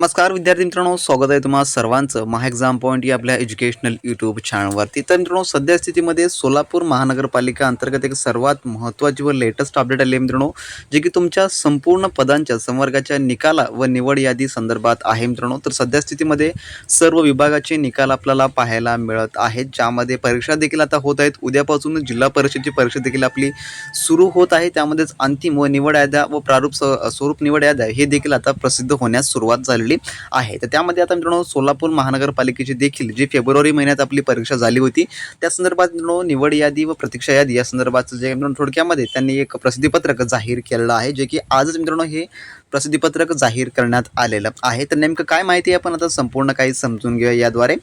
नमस्कार विद्यार्थी मित्रांनो. स्वागत आहे तुम्हाला सर्वांचं महा एक्झाम पॉईंट या आपल्या एज्युकेशनल यूट्यूब चॅनलवरती तर मित्रांनो सध्या स्थितीमध्ये सोलापूर महानगरपालिका अंतर्गत एक सर्वात महत्त्वाची व लेटेस्ट अपडेट आली आहे मित्रांनो जे की तुमच्या संपूर्ण पदांच्या संवर्गाच्या निकाला व निवड यादी संदर्भात आहे मित्रांनो. तर सध्या स्थितीमध्ये सर्व विभागाचे निकाल आपल्याला पाहायला मिळत आहेत ज्यामध्ये परीक्षा देखील आता होत आहेत. उद्यापासून जिल्हा परिषदेची परीक्षा देखील आपली सुरू होत आहे. त्यामध्येच अंतिम व निवड याद्या व प्रारूप स- स्वरूप निवड याद्या हे देखील आता प्रसिद्ध होण्यास सुरुवात झाली पडली आहे. तर त्यामध्ये आता मित्रांनो सोलापूर महानगरपालिकेची देखील जी फेब्रुवारी महिन्यात आपली परीक्षा झाली होती त्या संदर्भात मित्रांनो निवड यादी व प्रतीक्षा यादी या संदर्भाचं जे मित्रांनो थोडक्यामध्ये त्यांनी एक प्रसिद्धीपत्रक जाहीर केलेलं आहे जे की आजच मित्रांनो हे प्रसिद्धीपत्रक जाहीर करण्यात आलेलं आहे. तर नेमकं काय माहिती आहे आपण आता संपूर्ण काही समजून घेऊया याद्वारे.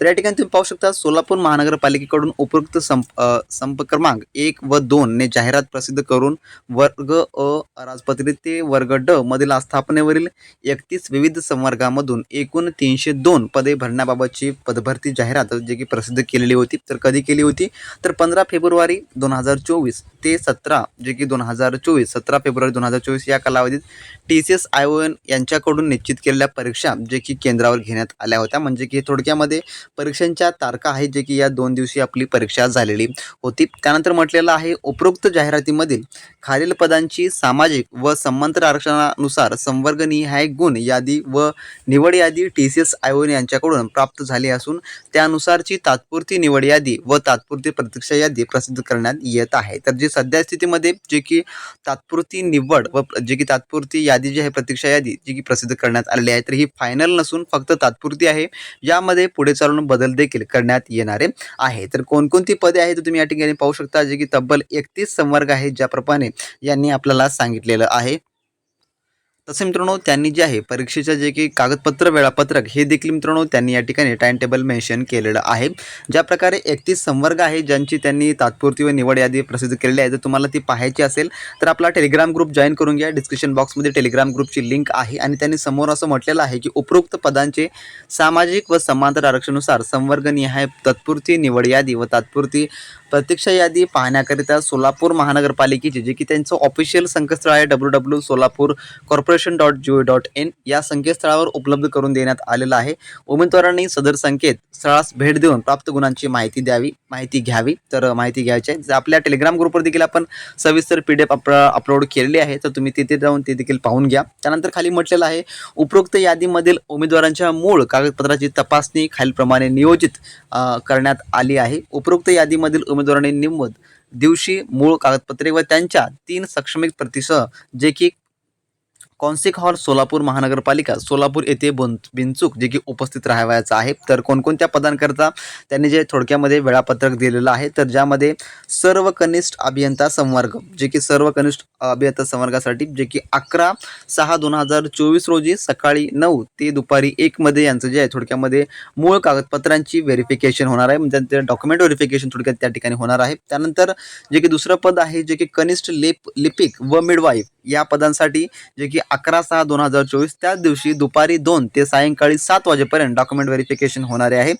तर या ठिकाणी तुम्ही पाहू शकता सोलापूर महानगरपालिकेकडून उपयुक्त संप संप क्रमांक एक व दोन ने जाहिरात प्रसिद्ध करून वर्ग अ राजपत्रित ते वर्ग ड मधील आस्थापनेवरील एकतीस विविध संवर्गामधून एकूण तीनशे दोन पदे भरण्याबाबतची पदभरती जाहिरात जे की प्रसिद्ध केलेली होती तर कधी केली होती? तर पंधरा फेब्रुवारी दोन हजार चोवीस ते सतरा जे की दोन हजार चोवीस सतरा फेब्रुवारी दोन हजार चोवीस या कालावधीत T C S I O N यांच्याकडून निश्चित केलेल्या परीक्षा जे की केंद्रावर घेण्यात आल्या होत्या. म्हणजे की थोडक्यामध्ये परीक्षांच्या तारखा आहेत जे की या दोन दिवशी आपली परीक्षा झालेली होती. त्यानंतर म्हटलेलं आहे उपरोक्त जाहिरातीमधील खालील पदांची सामाजिक व समांतर आरक्षणानुसार संवर्गनिहाय गुण यादी व निवड यादी T C S I O N यांच्याकडून प्राप्त झाली असून त्यानुसारची तात्पुरती निवड यादी व तात्पुरती प्रतीक्षा यादी प्रसिद्ध करण्यात येत आहे. तर जी म्हणजे सध्या स्थितीमध्ये जे की तात्पुरती निवड व जे की तात्पुरती यादी जी आहे प्रतीक्षा यादी जी की प्रसिद्ध करण्यात आलेली आहे तर ही फायनल नसून फक्त तात्पुरती आहे. यामध्ये पुढे चालून बदल देखील करण्यात येणारे आहे. तर कोणकोणती पदे आहेत तुम्ही या ठिकाणी पाहू शकता जे की तब्बल एकतीस संवर्ग आहे ज्याप्रमाणे यांनी आपल्याला सांगितलेलं आहे. तसे मित्रांनो त्यांनी जे आहे परीक्षेचं जे की कागदपत्र वेळापत्रक हे देखील मित्रांनो त्यांनी या ठिकाणी टाइम टेबल मेन्शन केलेलं आहे. ज्या प्रकारे एकतीस संवर्ग आहे ज्यांची त्यांनी तात्पुरती व निवड यादी प्रसिद्ध केलेली आहे जर तुम्हाला ती पाहायची असेल तर आपला टेलिग्राम ग्रुप जॉईन करून घ्या. डिस्क्रिप्शन बॉक्समध्ये टेलिग्राम ग्रुपची लिंक आहे आणि त्यांनी समोर असं म्हटलेलं आहे की उपरोक्त पदांचे सामाजिक व समांतर आरक्षणानुसार संवर्गनिहाय तात्पुरती निवड यादी व तात्पुरती प्रतीक्षा यादी पाहण्याकरिता सोलापूर महानगरपालिकेची जे की त्यांचं ऑफिशियल संकेतस्थळ आहे W W Solapur corporation dot G O dot in या संकेतस्थळावर उपलब्ध करून देण्यात आलेलं आहे. उमेदवारांनी सदर संकेत स्थळास भेट देऊन प्राप्त गुणांची माहिती द्यावी. माहिती घ्यावी. तर माहिती घ्यायची आहे. आपल्या टेलिग्राम ग्रुपवर देखील आपण सविस्तर पी डी एफ अपलोड केलेली आहे. तर तुम्ही तिथे जाऊन ते देखील पाहून घ्या. त्यानंतर खाली म्हटलेलं आहे उपरोक्त यादीमधील उमेदवारांच्या मूळ कागदपत्राची तपासणी खालीलप्रमाणे नियोजित करण्यात आली आहे. उपरोक्त यादीमधील उमेदवारांनी निमवत दिवशी मूळ कागदपत्रे व त्यांच्या तीन सक्षमिक प्रतिसह जे की कॉन्सिक हॉल सोलापूर महानगरपालिका सोलापूर येथे बन बिनचूक जे की उपस्थित राहावायचं आहे. तर कोणकोणत्या पदांकरता त्यांनी जे थोडक्यामध्ये वेळापत्रक दिलेलं आहे? तर ज्यामध्ये सर्व कनिष्ठ अभियंता संवर्ग जे की सर्व कनिष्ठ अभियंता संवर्गासाठी जे की अकरा सहा दोन हजार चोवीस रोजी सकाळी नऊ ते दुपारी एकमध्ये यांचं जे आहे थोडक्यामध्ये मूळ कागदपत्रांची व्हेरिफिकेशन होणार आहे. म्हणजे ते डॉक्युमेंट व्हेरिफिकेशन थोडक्यात त्या ठिकाणी होणार आहे. त्यानंतर जे की दुसरं पद आहे जे की कनिष्ठ लेप लिपिक व मिडवाईफ या पदांसाठी जे की अकरा सहा दोन हजार चोवीस त्याच दिवशी दुपारी दोन ते सायंकाळी सात वाजेपर्यंत डॉक्युमेंट व्हेरिफिकेशन होणारे आहे.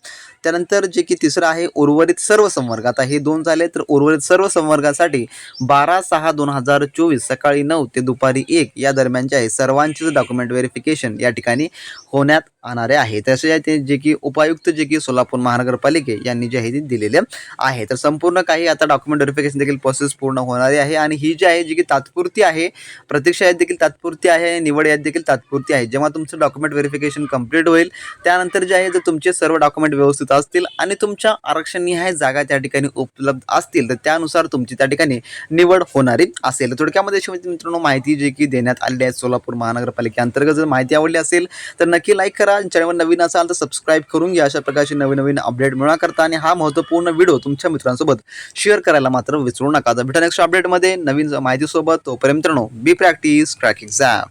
त्यानंतर जे की तिसरं आहे उर्वरित सर्व संवर्ग. आता हे दोन झाले तर उर्वरित सर्व संवर्गासाठी बारा सहा दोन हजार चोवीस सकाळी नऊ ते दुपारी एक या दरम्यानचे आहे. सर्वांचेच डॉक्युमेंट व्हेरिफिकेशन या ठिकाणी होण्यात आणणारे आहे. तसे ते जे की उपायुक्त जे की सोलापूर महानगरपालिके यांनी जे आहे ते दिलेले आहे. तर संपूर्ण काही आता डॉक्युमेंट व्हेरिफिकेशन देखील प्रोसेस पूर्ण होणारी आहे. आणि ही जी आहे जी की तात्पुरती आहे प्रतीक्षा यादी देखील तात्पुरती आहे निवड यादी देखील तात्पुरती आहे. जेव्हा तुमचं डॉक्युमेंट व्हेरिफिकेशन कंप्लीट होईल त्यानंतर जे आहे जर तुमचे सर्व डॉक्युमेंट व्यवस्थित असतील आणि तुमच्या आरक्षणनिहाय जागा त्या ठिकाणी उपलब्ध असतील तर त्यानुसार तुमची त्या ठिकाणी निवड होणारी असेल. थोडक्यामध्ये अशी मित्रांनो माहिती जी की देण्यात आलेली आहे सोलापूर महानगरपालिकेअंतर्गत जर माहिती आवडली असेल तर नक्की लाईक करा. चॅनलवर नवीन असाल तर सबस्क्राईब करून घ्या. अशा प्रकारचे नवीन नवीन अपडेट मिळण्याकरता आणि हा महत्त्वपूर्ण व्हिडिओ तुमच्या मित्रांसोबत शेअर करायला मात्र विसरू नका. तर भेटा नेक्स्ट अपडेटमध्ये नवीन माहितीसोबत. तोपर्यंत मित्रांनो Be practice crack exam.